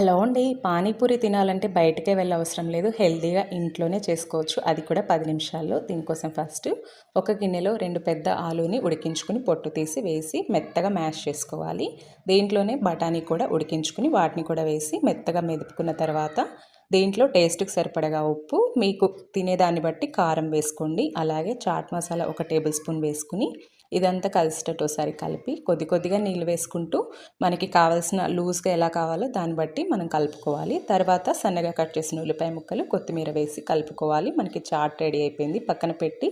Hello అండి. పానీపూరి తినాలంటే బయటకే వెళ్ళవసరం లేదు. హెల్తీగా ఇంట్లోనే చేసుకోవచ్చు. అది కూడా పది నిమిషాల్లో. దీనికోసం ఫస్ట్ ఒక గిన్నెలో రెండు పెద్ద ఆలుని ఉడికించుకుని పొట్టు తీసి వేసి మెత్తగా మ్యాష్ చేసుకోవాలి. దీంట్లోనే బఠానీ కూడా ఉడికించుకుని వాటిని కూడా వేసి మెత్తగా మెదుపుకున్న తర్వాత దీంట్లో టేస్ట్కి సరిపడగా ఉప్పు మీకు తినేదాన్ని బట్టి కారం వేసుకోండి. అలాగే చాట్ మసాలా ఒక టేబుల్ స్పూన్ వేసుకుని ఇదంతా కలిసేటట్టు ఒకసారి కలిపి కొద్ది కొద్దిగా నీళ్ళు వేసుకుంటూ మనకి కావాల్సిన లూజ్గా ఎలా కావాలో దాన్ని బట్టి మనం కలుపుకోవాలి. తర్వాత సన్నగా కట్ చేసిన ఉల్లిపాయ ముక్కలు కొత్తిమీర వేసి కలుపుకోవాలి. మనకి చాట్ రెడీ అయిపోయింది. పక్కన పెట్టి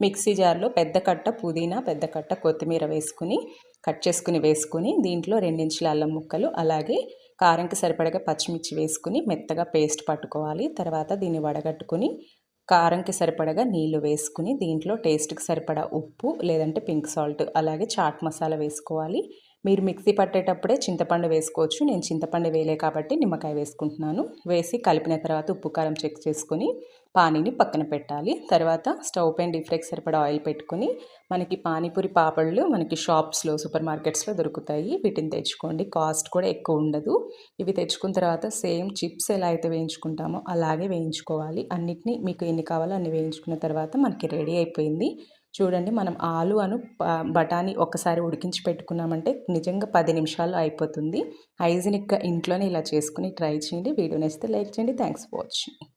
మిక్సీ జార్లో పెద్ద కట్ట పుదీనా పెద్ద కట్ట కొత్తిమీర వేసుకుని కట్ చేసుకుని వేసుకుని దీంట్లో రెండించుల అల్లం ముక్కలు అలాగే కారంకి సరిపడగా పచ్చిమిర్చి వేసుకుని మెత్తగా పేస్ట్ పట్టుకోవాలి. తర్వాత దీన్ని వడగట్టుకుని కారంకి సరిపడగా నీళ్ళు వేసుకుని దీంట్లో టేస్ట్కి సరిపడా ఉప్పు లేదంటే పింక్ సాల్ట్ అలాగే చాట్ మసాలా వేసుకోవాలి. మీరు మిక్సీ పట్టేటప్పుడే చింతపండు వేసుకోవచ్చు. నేను చింతపండు వేయలే కాబట్టి నిమ్మకాయ వేసుకుంటున్నాను. వేసి కలిపిన తర్వాత ఉప్పు కారం చెక్ చేసుకొని పానీని పక్కన పెట్టాలి. తర్వాత స్టవ్ పైన డిఫ్రెక్ సరిపడా ఆయిల్ పెట్టుకొని మనకి పానీపూరి పాపళ్ళు మనకి షాప్స్లో సూపర్ మార్కెట్స్లో దొరుకుతాయి. వీటిని తెచ్చుకోండి. కాస్ట్ కూడా ఎక్కువ ఉండదు. ఇవి తెచ్చుకున్న తర్వాత సేమ్ చిప్స్ ఎలా అయితే వేయించుకుంటామో అలాగే వేయించుకోవాలి. అన్నిటినీ మీకు ఎన్ని కావాలో అన్ని వేయించుకున్న తర్వాత మనకి రెడీ అయిపోయింది. చూడండి మనం ఆలు అను బఠానీ ఒక్కసారి ఉడికించి పెట్టుకున్నామంటే నిజంగా పది నిమిషాల్లో అయిపోతుంది. హైజీనిక్గా ఇంట్లోనే ఇలా చేసుకుని ట్రై చేయండి. వీడియో నేస్తే లైక్ చేయండి. Thanks for watching.